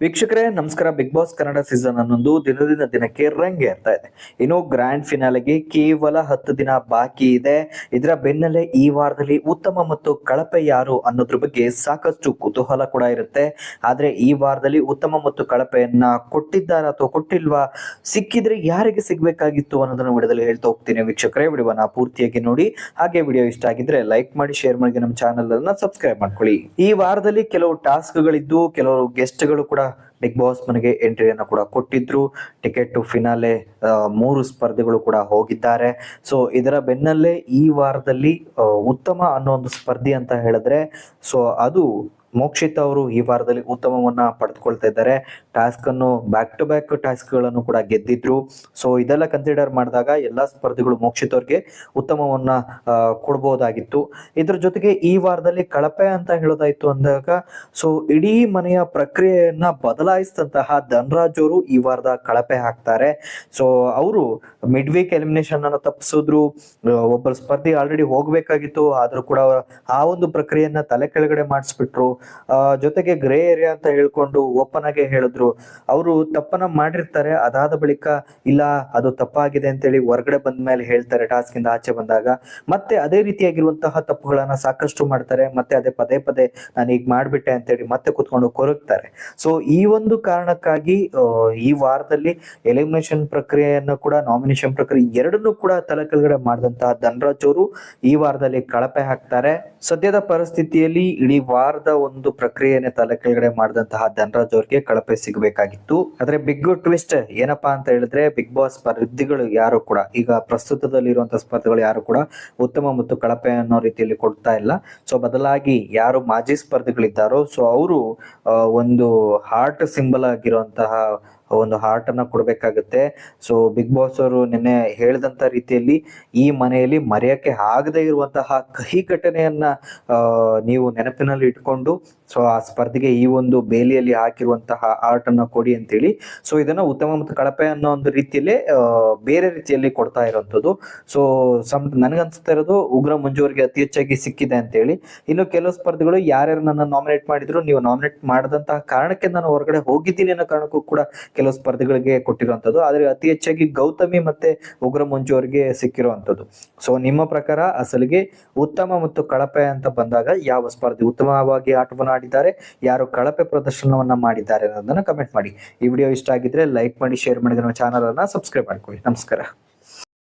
ವೀಕ್ಷಕರೇ, ನಮಸ್ಕಾರ. Big boss Kannada season ಹನ್ನೊಂದು ದಿನದಿಂದ ದಿನಕ್ಕೆ ರಂಗೇರ್ತಾ ಇದೆ. ಇನ್ನು ಗ್ರ್ಯಾಂಡ್ ಫಿನಾಲೆಗೆ ಕೇವಲ ಹತ್ತು ದಿನ ಬಾಕಿ ಇದೆ. ಇದರ ಬೆನ್ನಲ್ಲೇ ಈ ವಾರದಲ್ಲಿ ಉತ್ತಮ ಮತ್ತು ಕಳಪೆ ಯಾರು ಅನ್ನೋದ್ರ ಬಗ್ಗೆ ಸಾಕಷ್ಟು ಕುತೂಹಲ ಕೂಡ ಇರುತ್ತೆ. ಆದ್ರೆ ಈ ವಾರದಲ್ಲಿ ಉತ್ತಮ ಮತ್ತು ಕಳಪೆಯನ್ನ ಕೊಟ್ಟಿದ್ದಾರ ಅಥವಾ ಕೊಟ್ಟಿಲ್ವಾ, ಸಿಕ್ಕಿದ್ರೆ ಯಾರಿಗೆ ಸಿಗ್ಬೇಕಾಗಿತ್ತು ಅನ್ನೋದನ್ನ ವಿಡಿಯೋದಲ್ಲಿ ಹೇಳ್ತಾ ಹೋಗ್ತೀನಿ ವೀಕ್ಷಕರೇ. ವಿಡಿಯೋನ ಪೂರ್ತಿಯಾಗಿ ನೋಡಿ. ಹಾಗೆ ವಿಡಿಯೋ ಇಷ್ಟ ಆಗಿದ್ರೆ ಲೈಕ್ ಮಾಡಿ, ಶೇರ್ ಮಾಡಿ, ನಮ್ಮ ಚಾನಲ್ ಅನ್ನ ಸಬ್ಸ್ಕ್ರೈಬ್ ಮಾಡ್ಕೊಳ್ಳಿ. ಈ ವಾರದಲ್ಲಿ ಕೆಲವು ಟಾಸ್ಕ್ ಗಳಿದ್ದು ಕೆಲವು ಗೆಸ್ಟ್ಗಳು ಕೂಡ ಬಿಗ್ ಬಾಸ್ ಮನೆಗೆ ಎಂಟ್ರಿಯನ್ನು ಕೂಡ ಕೊಟ್ಟಿದ್ರು. ಟಿಕೆಟ್ ಟು ಫಿನಾಲೆ ಮೂರು ಸ್ಪರ್ಧೆಗಳು ಕೂಡ ಹೋಗಿದ್ದಾರೆ. ಸೊ ಇದರ ಬೆನ್ನಲ್ಲೇ ಈ ವಾರದಲ್ಲಿ ಉತ್ತಮ ಅನ್ನೋ ಒಂದು ಸ್ಪರ್ಧೆ ಅಂತ ಹೇಳಿದ್ರೆ ಸೊ ಅದು ಮೋಕ್ಷಿತ್ ಅವರು ಈ ವಾರದಲ್ಲಿ ಉತ್ತಮವನ್ನ ಪಡೆದುಕೊಳ್ತಾ ಇದ್ದಾರೆ. ಟಾಸ್ಕ್ ಅನ್ನು ಬ್ಯಾಕ್ ಟು ಬ್ಯಾಕ್ ಟಾಸ್ಕ್ಗಳನ್ನು ಕೂಡ ಗೆದ್ದಿದ್ರು. ಸೊ ಇದೆಲ್ಲ ಕನ್ಸಿಡರ್ ಮಾಡಿದಾಗ ಎಲ್ಲಾ ಸ್ಪರ್ಧಿಗಳು ಮೋಕ್ಷಿತ್ ಅವ್ರಿಗೆ ಉತ್ತಮವನ್ನ ಕೊಡ್ಬೋದಾಗಿತ್ತು. ಇದ್ರ ಜೊತೆಗೆ ಈ ವಾರದಲ್ಲಿ ಕಳಪೆ ಅಂತ ಹೇಳೋದಾಯ್ತು ಅಂದಾಗ ಸೊ ಇಡೀ ಮನೆಯ ಪ್ರಕ್ರಿಯೆಯನ್ನ ಬದಲಾಯಿಸಿದಂತಹ ಧನರಾಜ್ ಅವರು ಈ ವಾರದ ಕಳಪೆ ಹಾಕ್ತಾರೆ. ಸೊ ಅವರು ಮಿಡ್ ವೀಕ್ ಎಲಿಮಿನೇಷನ್ ಅನ್ನ ತಪ್ಪಿಸಿದ್ರು. ಒಬ್ಬರು ಒಬ್ಬ ಸ್ಪರ್ಧಿ ಆಲ್ರೆಡಿ ಹೋಗ್ಬೇಕಾಗಿತ್ತು. ಆದ್ರೂ ಕೂಡ ಆ ಒಂದು ಪ್ರಕ್ರಿಯೆಯನ್ನ ತಲೆ ಕೆಳಗಡೆ ಮಾಡಿಸ್ಬಿಟ್ರು. ಜೊತೆಗೆ ಗ್ರೇ ಏರಿಯಾ ಅಂತ ಹೇಳ್ಕೊಂಡು ಓಪನ್ ಆಗಿ ಹೇಳಿದ್ರು. ಅವರು ತಪ್ಪನ್ನ ಮಾಡಿರ್ತಾರೆ, ಅದಾದ ಬಳಿಕ ಇಲ್ಲ, ಅದು ತಪ್ಪಾಗಿದೆ ಅಂತೇಳಿ ಹೊರಗಡೆ ಬಂದ ಮೇಲೆ ಹೇಳ್ತಾರೆ ಟಾಸ್ಕ್ ಇಂದ ಆಚೆ ಬಂದಾಗ. ಮತ್ತೆ ಅದೇ ರೀತಿಯಾಗಿರುವಂತಹ ತಪ್ಪುಗಳನ್ನ ಸಾಕಷ್ಟು ಮಾಡ್ತಾರೆ, ಮತ್ತೆ ಅದೇ ಪದೇ ಪದೇ ನಾನು ಈಗ ಮಾಡ್ಬಿಟ್ಟೆ ಅಂತೇಳಿ ಮತ್ತೆ ಕುತ್ಕೊಂಡು ಕೊರಗ್ತಾರೆ. ಸೊ ಈ ಒಂದು ಕಾರಣಕ್ಕಾಗಿ ಈ ವಾರದಲ್ಲಿ ಎಲಿಮಿನೇಷನ್ ಪ್ರಕ್ರಿಯೆಯನ್ನು ಕೂಡ, ನಾಮಿನೇಷನ್ ಪ್ರಕ್ರಿಯೆ ಎರಡನ್ನೂ ಕೂಡ ತಲೆ ಕೆಳಗಡೆ ಮಾಡಿದಂತಹ ಧನರಾಜ್ ಅವರು ಈ ವಾರದಲ್ಲಿ ಕಳಪೆ ಹಾಕ್ತಾರೆ. ಸದ್ಯದ ಪರಿಸ್ಥಿತಿಯಲ್ಲಿ ಇಡೀ ವಾರದ ಒಂದು ಪ್ರಕ್ರಿಯೆಯನ್ನು ತಲೆ ಕೆಳಗಡೆ ಮಾಡಿದಂತಹ ಧನರಾಜ್ ಅವ್ರಿಗೆ ಕಳಪೆ ಸಿಗಬೇಕಾಗಿತ್ತು. ಆದ್ರೆ ಬಿಗ್ ಟ್ವಿಸ್ಟ್ ಏನಪ್ಪಾ ಅಂತ ಹೇಳಿದ್ರೆ ಬಿಗ್ ಬಾಸ್ ಸ್ಪರ್ಧಿಗಳು ಯಾರು ಕೂಡ, ಈಗ ಪ್ರಸ್ತುತದಲ್ಲಿ ಇರುವಂತಹ ಸ್ಪರ್ಧಿಗಳು ಯಾರು ಕೂಡ ಉತ್ತಮ ಮತ್ತು ಕಳಪೆ ಅನ್ನೋ ರೀತಿಯಲ್ಲಿ ಕೊಡ್ತಾ ಇಲ್ಲ. ಸೊ ಬದಲಾಗಿ ಯಾರು ಮಾಜಿ ಸ್ಪರ್ಧಿಗಳಿದ್ದಾರೋ ಸೊ ಅವರು ಒಂದು ಹಾರ್ಟ್ ಸಿಂಬಲ್ ಆಗಿರುವಂತಹ ಒಂದು ಹಾರ್ಟ್ ಅನ್ನ ಕೊಡ್ಬೇಕಾಗತ್ತೆ. ಸೊ ಬಿಗ್ ಬಾಸ್ ಅವರು ನಿನ್ನೆ ಹೇಳಿದಂತ ರೀತಿಯಲ್ಲಿ ಈ ಮನೆಯಲ್ಲಿ ಮರೆಯಕ್ಕೆ ಆಗದೆ ಇರುವಂತಹ ಕಹಿ ಘಟನೆಯನ್ನ ನೀವು ನೆನಪಿನಲ್ಲಿ ಇಟ್ಕೊಂಡು ಸೊ ಆ ಸ್ಪರ್ಧೆಗೆ ಈ ಒಂದು ಬೇಲಿಯಲ್ಲಿ ಹಾಕಿರುವಂತಹ ಆರ್ಟ್ ಅನ್ನ ಕೊಡಿ ಅಂತೇಳಿ. ಸೊ ಇದನ್ನ ಉತ್ತಮ ಮತ್ತು ಕಳಪೆ ಅನ್ನೋ ಒಂದು ರೀತಿಯಲ್ಲಿ ಬೇರೆ ರೀತಿಯಲ್ಲಿ ಕೊಡ್ತಾ ಇರುವಂತದ್ದು ಸೊ ಸಮ್ ನನಗನ್ಸ್ತಾ ಇರೋದು ಉಗ್ರ ಮಂಜೂರಿಗೆ ಅತಿ ಹೆಚ್ಚಾಗಿ ಸಿಕ್ಕಿದೆ ಅಂತೇಳಿ. ಇನ್ನು ಕೆಲವು ಸ್ಪರ್ಧೆಗಳು ಯಾರ್ಯಾರು ನನ್ನ ನಾಮಿನೇಟ್ ಮಾಡಿದ್ರು, ನೀವು ನಾಮಿನೇಟ್ ಮಾಡದಂತಹ ಕಾರಣಕ್ಕೆ ನಾನು ಹೊರಗಡೆ ಹೋಗಿದ್ದೀನಿ ಅನ್ನೋ ಕಾರಣಕ್ಕೂ ಕೂಡ ಕೆಲವು ಸ್ಪರ್ಧೆಗಳಿಗೆ ಕೊಟ್ಟಿರುವಂತದ್ದು ಆದ್ರೆ ಅತಿ ಹೆಚ್ಚಾಗಿ ಗೌತಮಿ ಮತ್ತೆ ಉಗ್ರ ಮಂಜು ಅವರಿಗೆ ಸಿಕ್ಕಿರುವಂತದ್ದು ಸೊ ನಿಮ್ಮ ಪ್ರಕಾರ ಅಸಲಿಗೆ ಉತ್ತಮ ಮತ್ತು ಕಳಪೆ ಅಂತ ಬಂದಾಗ ಯಾವ ಸ್ಪರ್ಧೆ ಉತ್ತಮವಾಗಿ ಆಟವನ್ನು ಆಡಿದ್ದಾರೆ, ಯಾರು ಕಳಪೆ ಪ್ರದರ್ಶನವನ್ನ ಮಾಡಿದ್ದಾರೆ ಅನ್ನೋದನ್ನ ಕಮೆಂಟ್ ಮಾಡಿ. ಈ ವಿಡಿಯೋ ಇಷ್ಟ ಆಗಿದ್ರೆ ಲೈಕ್ ಮಾಡಿ ಶೇರ್ ಮಾಡಿ, ನಮ್ಮ ಚಾನಲ್ ಅನ್ನ ಸಬ್ಸ್ಕ್ರೈಬ್ ಮಾಡ್ಕೊಳ್ಳಿ. ನಮಸ್ಕಾರ.